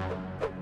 Thank you.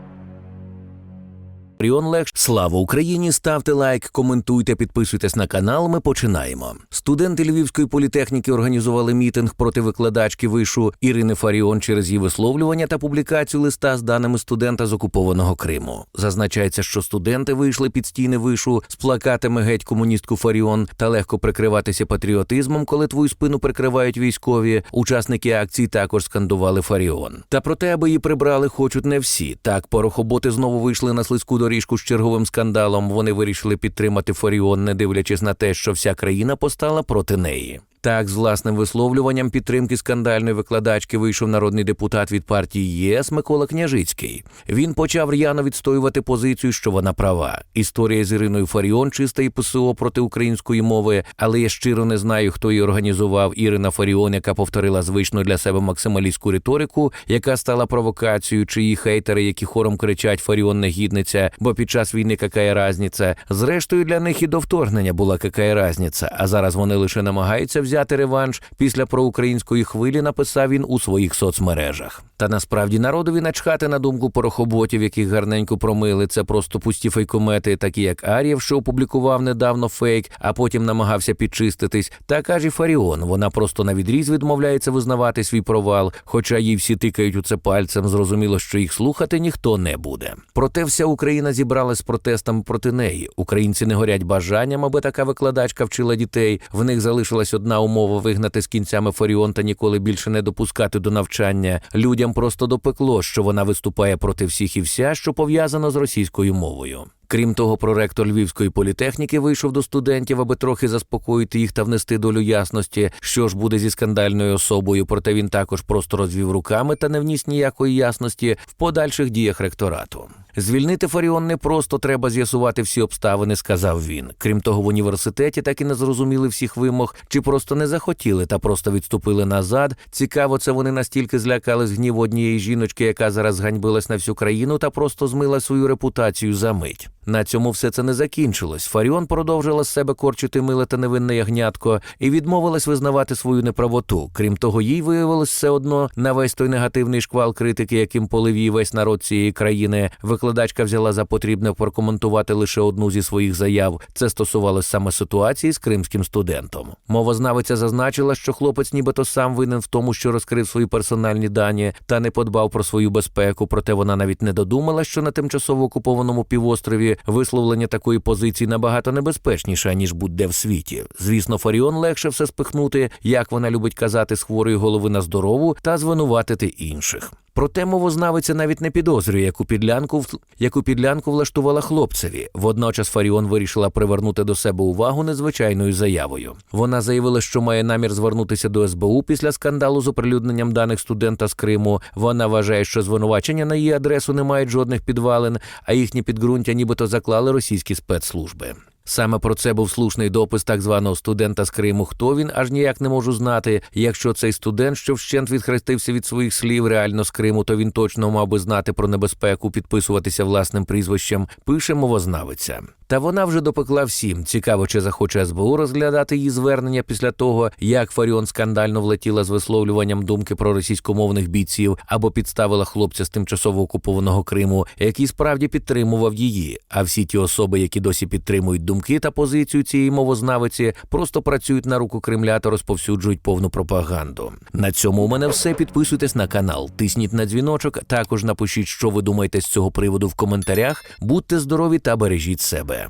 Фаріон Слава Україні! Ставте лайк, коментуйте, підписуйтесь на канал. Ми починаємо. Студенти Львівської політехніки організували мітинг проти викладачки вишу Ірини Фаріон через її висловлювання та публікацію листа з даними студента з окупованого Криму. Зазначається, що студенти вийшли під стіни вишу з плакатами геть комуністку Фаріон та легко прикриватися патріотизмом, коли твою спину прикривають військові. Учасники акції також скандували Фаріон. Та проте, аби її прибрали, хочуть не всі. Так, порохоботи знову вийшли на слизьку доріжку з черговим скандалом. Вони вирішили підтримати Форіон, не дивлячись на те, що вся країна постала проти неї. Так, з власним висловлюванням підтримки скандальної викладачки вийшов народний депутат від партії ЄС Микола Княжицький. Він почав р'яно відстоювати позицію, що вона права. Історія з Іриною Фаріон чиста і ПСО проти української мови, але я щиро не знаю, хто її організував. Ірина Фаріон, яка повторила звичну для себе максималістську риторику, яка стала провокацією, чи її хейтери, які хором кричать Фаріон негідниця, бо під час війни какая разниця. Зрештою, для них і до вторгнення була какая разниця, а зараз вони лише намагаються взяти реванш після проукраїнської хвилі, написав він у своїх соцмережах. Та насправді народові начхати на думку порохоботів, яких гарненько промили. Це просто пусті фейкомети, такі як Ар'єв, що опублікував недавно фейк, а потім намагався підчиститись. Та каже Фаріон, вона просто на відріз відмовляється визнавати свій провал, хоча їй всі тикають у це пальцем. Зрозуміло, що їх слухати ніхто не буде. Проте вся Україна зібралась з протестами проти неї. Українці не горять бажанням, аби така викладачка вчила дітей. В них залишилась одна умова вигнати з кінцями Фаріон та ніколи більше не допускати до навчання. Людям просто допекло, що вона виступає проти всіх і вся, що пов'язано з російською мовою. Крім того, проректор Львівської політехніки вийшов до студентів, аби трохи заспокоїти їх та внести долю ясності, що ж буде зі скандальною особою. Проте він також просто розвів руками та не вніс ніякої ясності в подальших діях ректорату. Звільнити Фаріон не просто треба з'ясувати всі обставини, сказав він. Крім того, в університеті так і не зрозуміли всіх вимог, чи просто не захотіли та просто відступили назад. Цікаво, це вони настільки злякались гніву однієї жіночки, яка зараз ганьбилась на всю країну та просто змила свою репутацію за мить. На цьому все це не закінчилось. Фаріон продовжила з себе корчити миле та невинне ягнятко і відмовилась визнавати свою неправоту. Крім того, їй виявилось все одно на весь той негативний шквал критики, яким полив її весь народ цієї країни. Викладачка взяла за потрібне прокоментувати лише одну зі своїх заяв. Це стосувалось саме ситуації з кримським студентом. Мовознавиця зазначила, що хлопець нібито сам винен в тому, що розкрив свої персональні дані та не подбав про свою безпеку. Проте вона навіть не додумала, що на тимчасово окупованому півострові висловлення такої позиції набагато небезпечніше ніж будь-де в світі. Звісно, Фаріон легше все спихнути, як вона любить казати, з хворої голови на здорову та звинуватити інших. Проте мовознавиця навіть не підозрює, яку підлянку яку підлянку влаштувала хлопцеві. Водночас Фаріон вирішила привернути до себе увагу незвичайною заявою. Вона заявила, що має намір звернутися до СБУ після скандалу з оприлюдненням даних студента з Криму. Вона вважає, що звинувачення на її адресу не мають жодних підвалин, а їхні підґрунтя нібито заклали російські спецслужби. Саме про це був слушний допис так званого студента з Криму. Хто він аж ніяк не можу знати. Якщо цей студент, що вщент відхрестився від своїх слів, реально з Криму, то він точно мав би знати про небезпеку, підписуватися власним прізвищем. Пише мовознавиця. Та вона вже допекла всім. Цікаво, чи захоче СБУ розглядати її звернення після того, як Фаріон скандально влетіла з висловлюванням думки про російськомовних бійців або підставила хлопця з тимчасово окупованого Криму, який справді підтримував її. А всі ті особи, які досі підтримують думки та позицію цієї мовознавиці, просто працюють на руку Кремля та розповсюджують повну пропаганду. На цьому у мене все. Підписуйтесь на канал, тисніть на дзвіночок. Також напишіть, що ви думаєте з цього приводу в коментарях. Будьте здорові та бережіть себе.